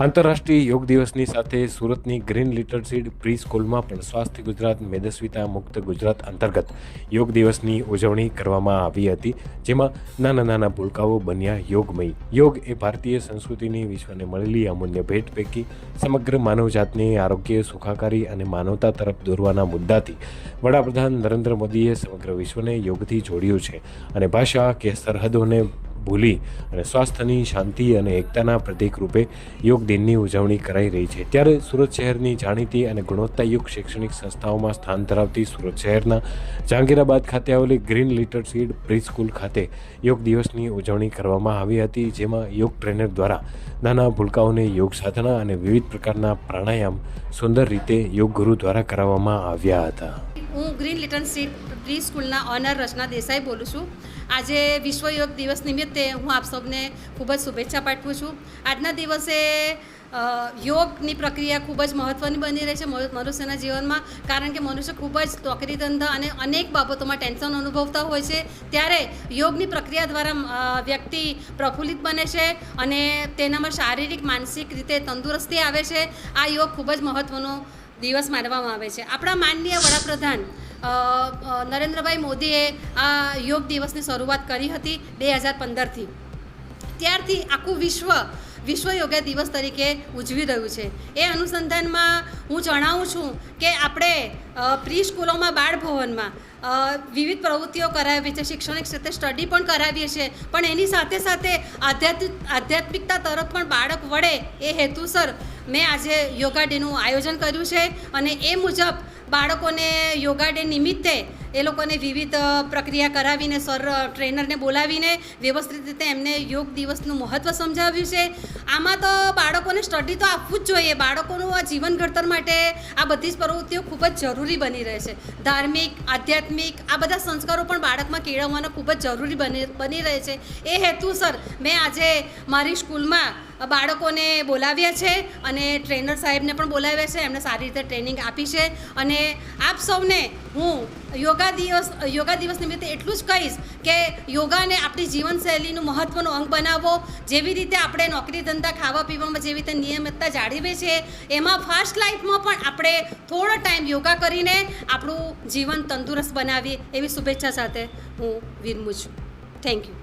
આંતરરાષ્ટ્રીય યોગ દિવસની સાથે સુરતની ગ્રીન લિટર સીડ પ્રી સ્કૂલમાં પણ સ્વાસ્થ્ય ગુજરાત, મેદસ્વીતા મુક્ત ગુજરાત અંતર્ગત યોગ દિવસની ઉજવણી કરવામાં આવી હતી, જેમાં નાના નાના ભૂલકાઓ બન્યા યોગમય. યોગ એ ભારતીય સંસ્કૃતિની વિશ્વને મળેલી અમૂલ્ય ભેટ પૈકી સમગ્ર માનવજાતને આરોગ્ય, સુખાકારી અને માનવતા તરફ દોરવાના મુદ્દાથી વડાપ્રધાન નરેન્દ્ર મોદીએ સમગ્ર વિશ્વને યોગથી જોડ્યું છે. અને ભાષા કે સરહદોને ભૂલી અને સ્વાસ્થ્યની શાંતિ અને એકતાના પ્રતીક રૂપે યોગ દિનની ઉજવણી કરાઈ રહી છે. ત્યારે સુરત શહેરની જાણીતી અને ગુણવત્તાયુક્ત શૈક્ષણિક સંસ્થાઓમાં સ્થાન ધરાવતી સુરત શહેરના જહાંગીરાબાદ ખાતે આવેલી green little seed pre school ખાતે યોગ દિવસની ઉજવણી કરવામાં આવી હતી, જેમાં યોગ ટ્રેનર દ્વારા નાના ભૂલકાઓને યોગ સાધના અને વિવિધ પ્રકારના પ્રાણાયામ સુંદર રીતે યોગ ગુરુ દ્વારા કરાવવામાં આવ્યા હતા. હું ગ્રીન લિટન સીટ પ્રી સ્કૂલના ઓનર રચના દેસાઈ બોલું છું. આજે વિશ્વ યોગ દિવસ નિમિત્તે હું આપ સૌને ખૂબ જ શુભેચ્છા પાઠવું છું. આજના દિવસે યોગની પ્રક્રિયા ખૂબ જ મહત્ત્વની બની રહી છે મનુ- મનુષ્યના જીવનમાં, કારણ કે મનુષ્ય ખૂબ જ નોકરી ધંધા અને અનેક બાબતોમાં ટેન્શન અનુભવતા હોય છે. ત્યારે યોગની પ્રક્રિયા દ્વારા વ્યક્તિ પ્રફુલ્લિત બને છે અને તેનામાં શારીરિક, માનસિક રીતે તંદુરસ્તી આવે છે. આ યોગ ખૂબ જ મહત્ત્વનો દિવસ માનવામાં આવે છે. આપણા માનનીય વડાપ્રધાન નરેન્દ્રભાઈ મોદીએ આ યોગ દિવસની શરૂઆત કરી હતી બે હજાર પંદરથી. ત્યારથી આખું વિશ્વ વિશ્વ યોગા દિવસ તરીકે ઉજવી રહ્યું છે. એ અનુસંધાનમાં હું જણાવું છું કે આપણે પ્રી સ્કૂલોમાં બાળભવનમાં વિવિધ પ્રવૃત્તિઓ કરાવીએ છે, શૈક્ષણિક ક્ષેત્રે સ્ટડી પણ કરાવીએ છીએ. પણ એની સાથે સાથે આધ્યાત્મિક આધ્યાત્મિકતા તરફ પણ બાળક વળે એ હેતુસર મેં આજે યોગા ડેનું આયોજન કર્યું છે અને એ મુજબ બાળકોને યોગા ડે નિમિત્તે એ લોકોને વિવિધ પ્રક્રિયા કરાવીને, સર, ટ્રેનરને બોલાવીને વ્યવસ્થિત રીતે એમને યોગ દિવસનું મહત્ત્વ સમજાવ્યું છે. આમાં તો બાળકોને સ્ટડી તો આપવું જ જોઈએ. બાળકોનું આ જીવન ઘડતર માટે આ બધી જ પ્રવૃત્તિઓ ખૂબ જ જરૂરી બની રહે છે. ધાર્મિક, આધ્યાત્મિક, આ બધા સંસ્કારો પણ બાળકમાં કેળવવાના ખૂબ જ જરૂરી બની બની રહે છે. એ હેતુસર મેં આજે મારી સ્કૂલમાં બાળકોને બોલાવ્યા છે અને ટ્રેનર સાહેબને પણ બોલાવ્યા છે. એમને સારી રીતે ટ્રેનિંગ આપી છે. અને આપ સૌને હું યોગા દિવસ યોગા દિવસ નિમિત્તે એટલું જ કહીશ કે યોગાને આપણી જીવનશૈલીનું મહત્ત્વનો અંગ બનાવો. જેવી રીતે આપણે નોકરી ધંધા, ખાવા પીવામાં જેવી રીતે નિયમિતતા જાળવીએ છીએ, એમાં ફાસ્ટ લાઈફમાં પણ આપણે થોડો ટાઈમ યોગા કરીને આપણું જીવન તંદુરસ્ત બનાવીએ. એવી શુભેચ્છા સાથે હું વિરમું છું. Thank you